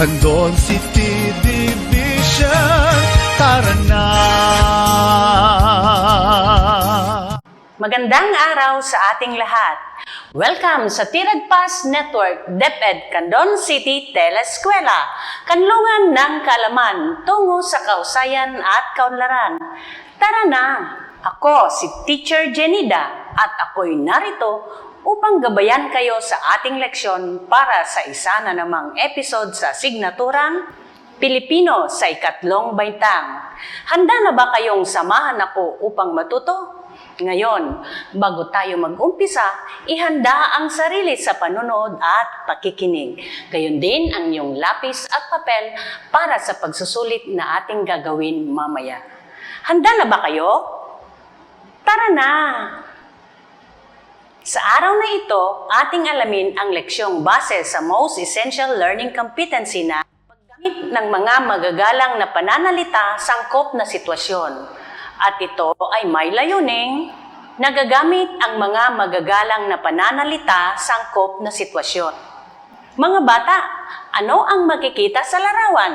Kandon City Division, tara na! Magandang araw sa ating lahat. Welcome sa Tiragpas Network DepEd Candon City Teleskwela, kanlungan ng kalaman tungo sa kausayan at kaunlaran. Tara na! Ako si Teacher Jenida at ako'y narito upang gabayan kayo sa ating leksyon para sa isa na namang episode sa signaturang Pilipino sa ikatlong baitang. Handa na ba kayong samahan ako upang matuto? Ngayon, bago tayo mag-umpisa, ihanda ang sarili sa panonood at pakikinig. Gayon din ang iyong lapis at papel para sa pagsusulit na ating gagawin mamaya. Handa na ba kayo? Tara na! Sa araw na ito, ating alamin ang leksyong base sa most essential learning competency na paggamit ng mga magagalang na pananalita sangkop na sitwasyon. At ito ay may layuning nagagamit ang mga magagalang na pananalita sangkop na sitwasyon. Mga bata, ano ang makikita sa larawan?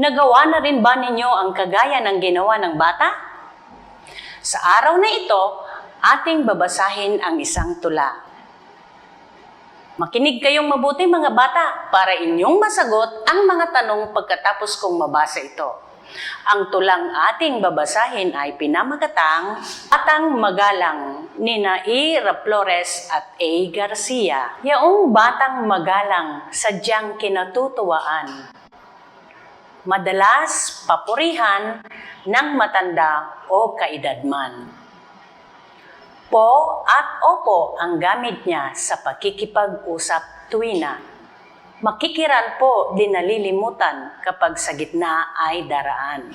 Nagawa na rin ba ninyo ang kagaya ng ginawa ng bata? Sa araw na ito, ating babasahin ang isang tula. Makinig kayong mabuti mga bata para inyong masagot ang mga tanong pagkatapos kong mabasa ito. Ang tulang ating babasahin ay pinamagatang Batang Magalang ni Naira Flores at A. Garcia. Yaong batang magalang sadyang kinatutuwaan. Madalas papurihan ng matanda o kaedadman. Po at opo ang gamit niya sa pakikipag-usap tuwina. Makikiran po di nalilimutan kapag sa gitna ay daraan.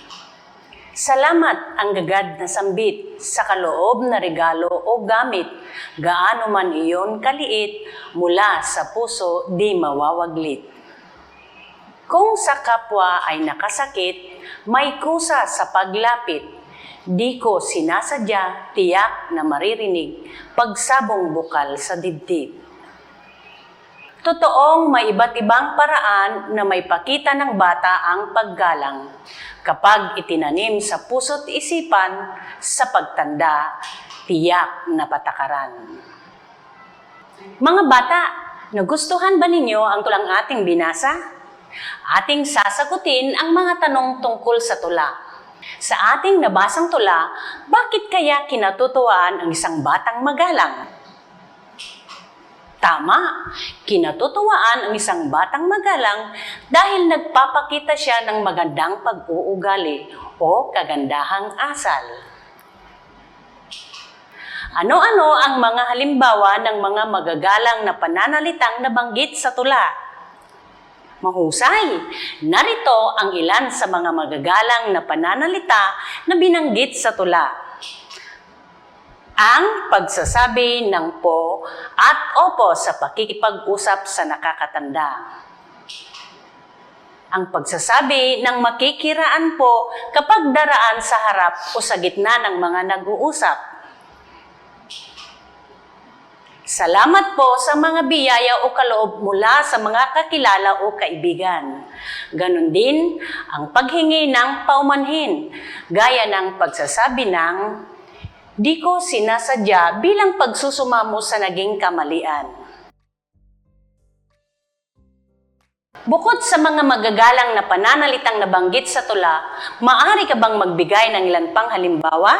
Salamat ang gagad na sambit sa kaloob na regalo o gamit, gaano man iyon kaliit, mula sa puso di mawawaglit. Kung sa kapwa ay nakasakit, may kusa sa paglapit. Di ko sinasadya, tiyak na maririnig, pagsabong bukal sa dibdib. Totoong may iba't ibang paraan na may pakita ng bata ang paggalang kapag itinanim sa puso't isipan sa pagtanda, tiyak na patakaran. Mga bata, nagustuhan ba ninyo ang tulang ating binasa? Ating sasagutin ang mga tanong tungkol sa tula. Sa ating nabasang tula, bakit kaya kinatutuwaan ang isang batang magalang? Tama, kinatutuwaan ang isang batang magalang dahil nagpapakita siya ng magandang pag-uugali o kagandahang asal. Ano-ano ang mga halimbawa ng mga magagalang na pananalitang nabanggit sa tula? Mahusay! Narito ang ilan sa mga magagalang na pananalita na binanggit sa tula. Ang pagsasabi ng po at opo sa pakikipag-usap sa nakakatanda. Ang pagsasabi ng makikiraan po kapag daraan sa harap o sa gitna ng mga nag-uusap. Salamat po sa mga biyaya o kaloob mula sa mga kakilala o kaibigan. Ganon din ang paghingi ng paumanhin, gaya ng pagsasabi ng Di ko sinasadya bilang pagsusumamo sa naging kamalian. Bukod sa mga magagalang na pananalitang nabanggit sa tula, maaari ka bang magbigay ng ilan pang halimbawa?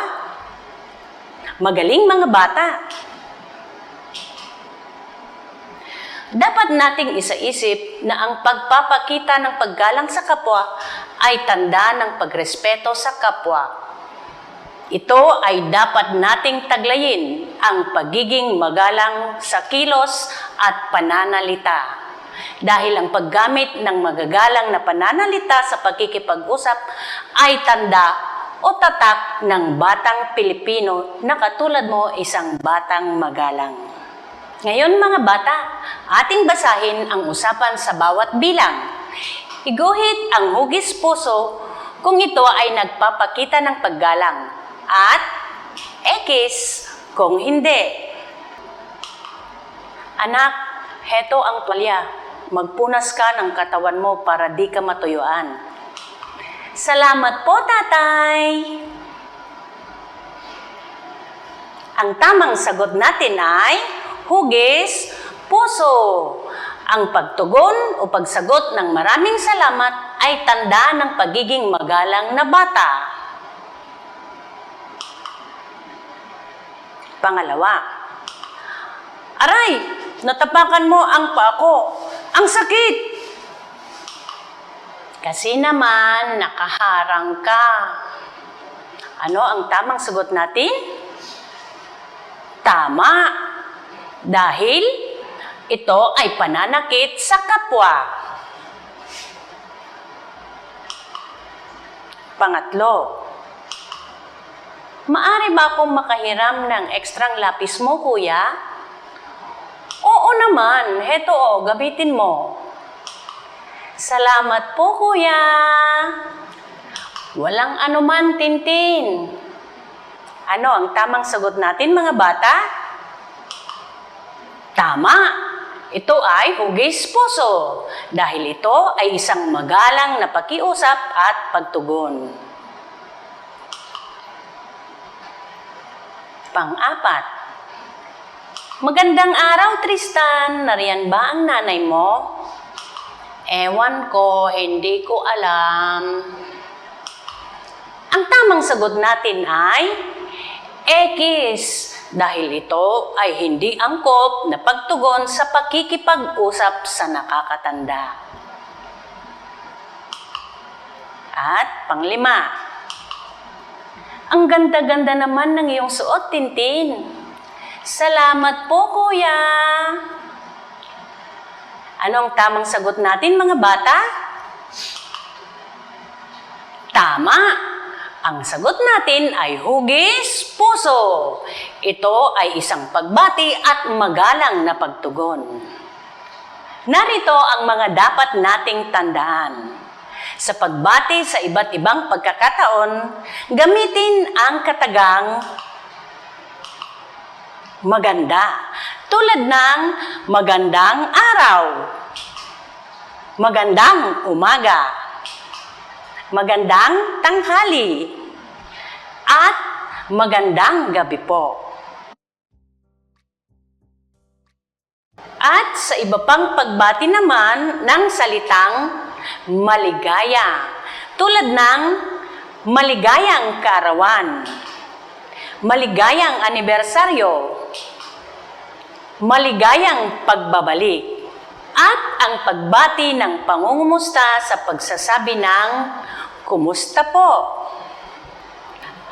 Magaling mga bata! Dapat nating isaisip na ang pagpapakita ng paggalang sa kapwa ay tanda ng pagrespeto sa kapwa ito ay dapat nating taglayin ang pagiging magalang sa kilos at pananalita. Dahil ang paggamit ng magagalang na pananalita sa pagkikipag-usap ay tanda o tatak ng batang Pilipino na katulad mo isang batang magalang. Ngayon mga bata, ating basahin ang usapan sa bawat bilang. Iguhit ang hugis puso kung ito ay nagpapakita ng paggalang at X Kung hindi, anak, heto ang tuwalya. Magpunas ka ng katawan mo para di ka matuyuan. Salamat po, tatay! Ang tamang sagot natin ay hugis, puso. Ang pagtugon o pagsagot ng maraming salamat ay tanda ng pagiging magalang na bata. Pangalawa, Aray, natapakan mo ang paa ko. Ang sakit! Kasi naman, nakaharang ka. Ano ang tamang sagot natin? Tama. Dahil ito ay pananakit sa kapwa. Pangatlo, maari ba akong makahiram ng ekstrang lapis mo, kuya? Oo naman, heto o, gamitin mo. Salamat po, kuya. Walang anuman, Tintin. Ano ang tamang sagot natin, mga bata? Tama! Ito ay hugis puso dahil ito ay isang magalang na pakiusap at pagtugon. Pang-apat, Magandang araw, Tristan. Nariyan ba ang nanay mo? Ewan ko, hindi ko alam. Ang tamang sagot natin ay X dahil ito ay hindi angkop na pagtugon sa pakikipag-usap sa nakakatanda. At panglima, ang ganda-ganda naman ng iyong suot, Tintin. Salamat po, kuya. Anong tamang sagot natin, mga bata? Tama! Ang sagot natin ay hugis puso. Ito ay isang pagbati at magalang na pagtugon. Narito ang mga dapat nating tandaan. Sa pagbati sa iba't ibang pagkakataon, gamitin ang katagang maganda. Tulad ng magandang araw, magandang umaga, magandang tanghali, at magandang gabi po. At sa iba pang pagbati naman ng salitang maligaya, tulad ng maligayang kaarawan, maligayang anibersaryo, maligayang pagbabalik, at ang pagbati ng pangungumusta sa pagsasabi ng kumusta po.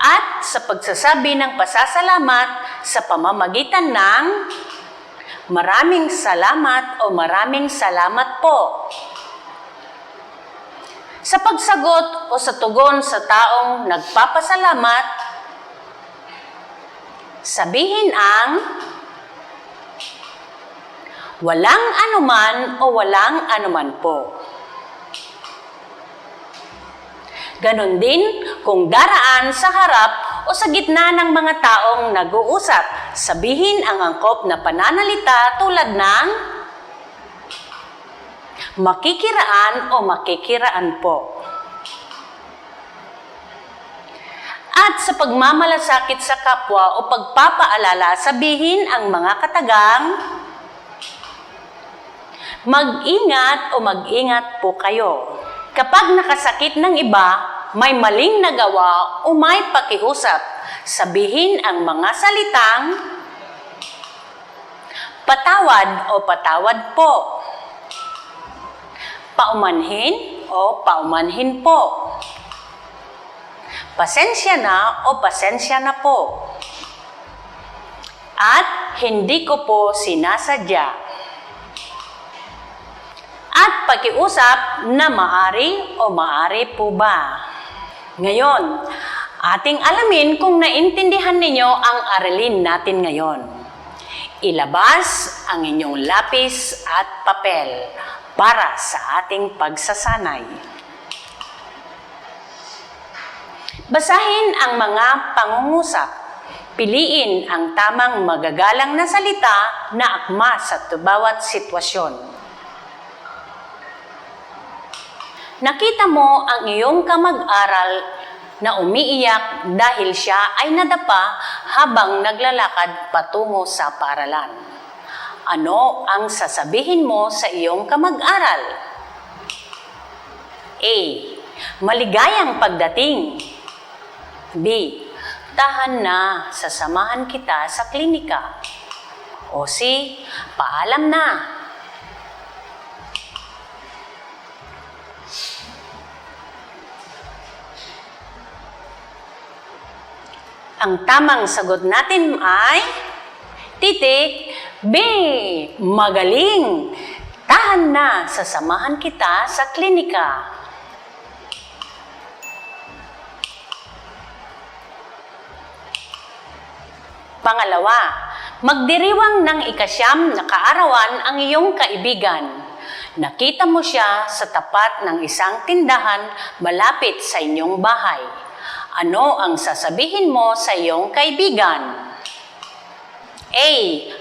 At sa pagsasabi ng pasasalamat sa pamamagitan ng maraming salamat o maraming salamat po. Sa pagsagot o sa tugon sa taong nagpapasalamat, sabihin ang walang anuman o walang anuman po. Ganon din kung daraan sa harap o sa gitna ng mga taong nag-uusap, sabihin ang angkop na pananalita tulad ng makikiraan o makikiraan po. At sa pagmamalasakit sa kapwa o pagpapaalala, sabihin ang mga katagang Mag-ingat o mag-ingat po kayo. Kapag nakasakit ng iba, may maling nagawa o may pakiusap, sabihin ang mga salitang patawad o patawad po. Paumanhin o paumanhin po. Pasensya na o pasensya na po. At hindi ko po sinasadya at pakiusap na maari o maari po ba. Ngayon, ating alamin kung naintindihan ninyo ang aralin natin ngayon. Ilabas ang inyong lapis at papel para sa ating pagsasanay. Basahin ang mga pangungusap. Piliin ang tamang magagalang na salita na akma sa bawat sitwasyon. Nakita mo ang iyong kamag-aral na umiiyak dahil siya ay nadapa habang naglalakad patungo sa paaralan. Ano ang sasabihin mo sa iyong kamag-aral? A. Maligayang pagdating. B. Tahan na, sasamahan kita sa klinika. O C. Paalam na. Ang tamang sagot natin ay titik B. Magaling. Tahan na, sasamahan kita sa klinika. Pangalawa, magdiriwang ng ikasyam na kaarawan ang iyong kaibigan. Nakita mo siya sa tapat ng isang tindahan malapit sa inyong bahay. Ano ang sasabihin mo sa iyong kaibigan? A.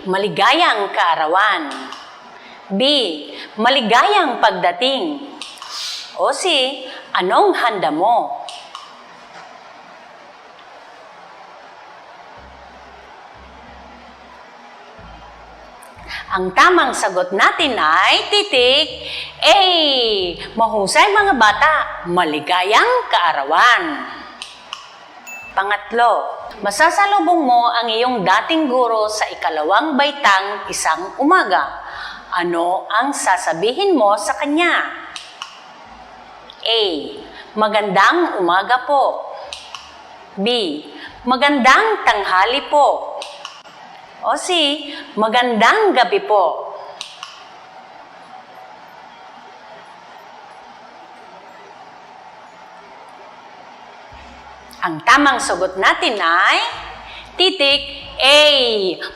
Maligayang kaarawan. B. Maligayang pagdating. O C. Anong handa mo? Ang tamang sagot natin ay titik A. Mahusay mga bata, maligayang kaarawan. Pangatlo, masasalubong mo ang iyong dating guro sa ikalawang baitang isang umaga. Ano ang sasabihin mo sa kanya? A. Magandang umaga po. B. Magandang tanghali po. O C. Magandang gabi po. Ang tamang sagot natin ay titik A.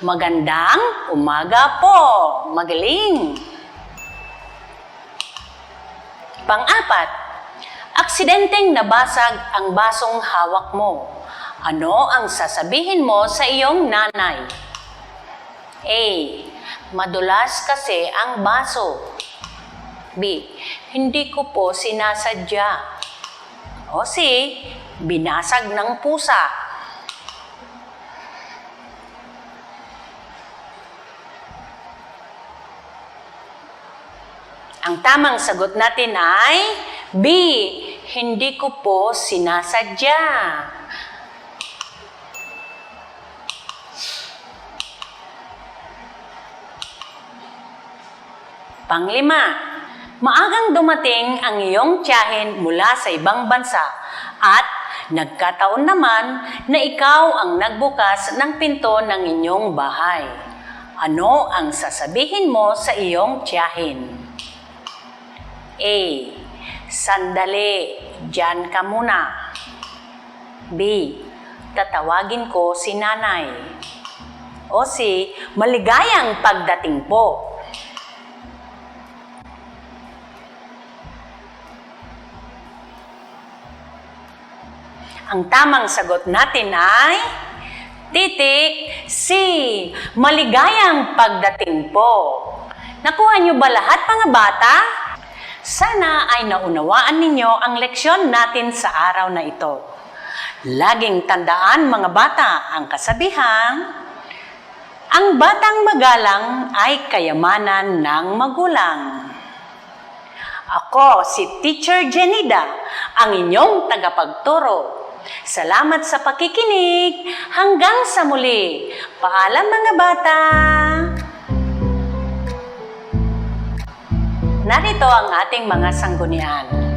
Magandang umaga po. Magaling. Pang-apat, aksidenteng nabasag ang basong hawak mo. Ano ang sasabihin mo sa iyong nanay? A. Madulas kasi ang baso. B. Hindi ko po sinasadya. O C. Binasag ng pusa. Ang tamang sagot natin ay B. Hindi ko po sinasadya. Panglima, maagang dumating ang iyong tiyahin mula sa ibang bansa at nagkataon naman na ikaw ang nagbukas ng pinto ng inyong bahay. Ano ang sasabihin mo sa iyong tiyahin? A. Sandali, dyan ka muna. B. Tatawagin ko si nanay. O C. Maligayang pagdating po. Ang tamang sagot natin ay titik C. Maligayang pagdating po. Nakuha niyo ba lahat mga bata? Sana ay naunawaan ninyo ang leksyon natin sa araw na ito. Laging tandaan mga bata ang kasabihang, ang batang magalang ay kayamanan ng magulang. Ako si Teacher Jenida, ang inyong tagapagturo. Salamat sa pakikinig. Hanggang sa muli. Paalam mga bata. Narito ang ating mga sanggunian.